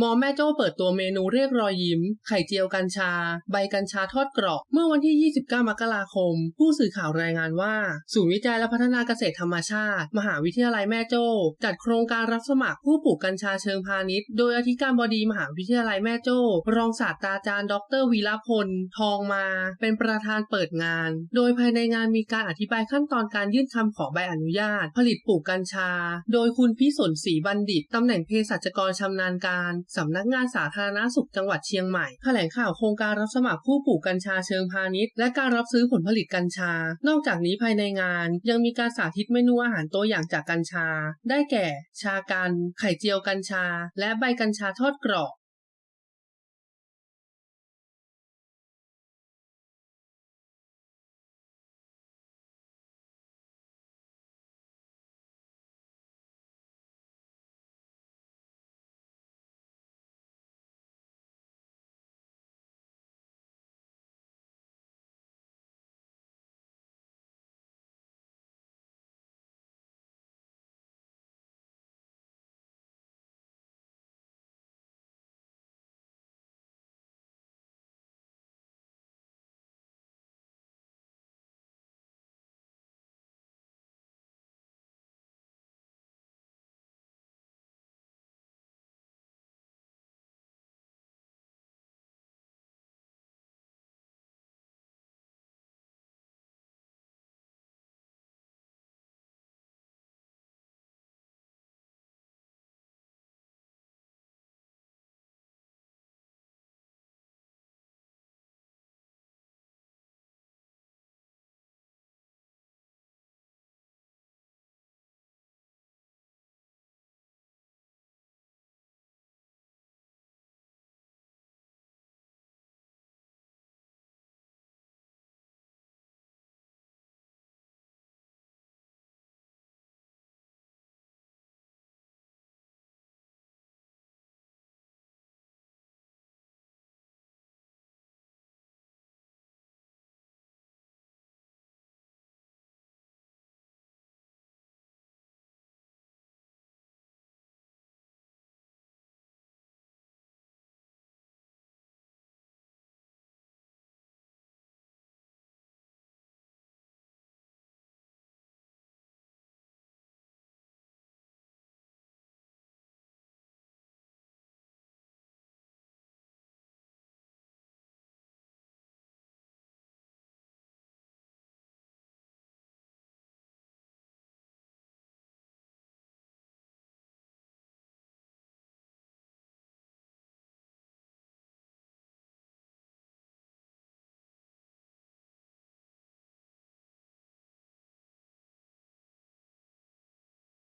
มอแม่โจ้เปิดตัวเมนูเรียกรอยยิ้ม ไข่เจียวกัญชา ใบกัญชาทอดกรอบ เมื่อวันที่ 29 มกราคม ผู้สื่อข่าวรายงานว่า ศูนย์วิจัยและพัฒนาเกษตรธรรมชาติ มหาวิทยาลัยแม่โจ้ จัดโครงการรับสมัครผู้ปลูกกัญชาเชิงพาณิชย์ โดยอธิการบดีมหาวิทยาลัยแม่โจ้ รองศาสตราจารย์ ดรวีรพล ทองมา เป็นประธานเปิดงาน โดยภายในงานมีการอธิบายขั้นตอนการยื่นคำขอใบอนุญาต ผลิตปลูกกัญชา โดยคุณพิสนศรีบัณฑิตตำแหน่งเภสัชกรชำนาญการสำนักงานสาธารณสุขจังหวัดเชียงใหม่แถลงข่าวโครงการรับสมัครผู้ปลูกกัญชาเชิงพาณิชย์ และการรับซื้อผลผลิตกัญชา นอกจากนี้ภายในงาน ยังมีการสาธิตเมนูอาหารตัวอย่างจากกัญชา ได้แก่ ชากัน ไข่เจียวกัญชา และใบกัญชาทอดกรอบ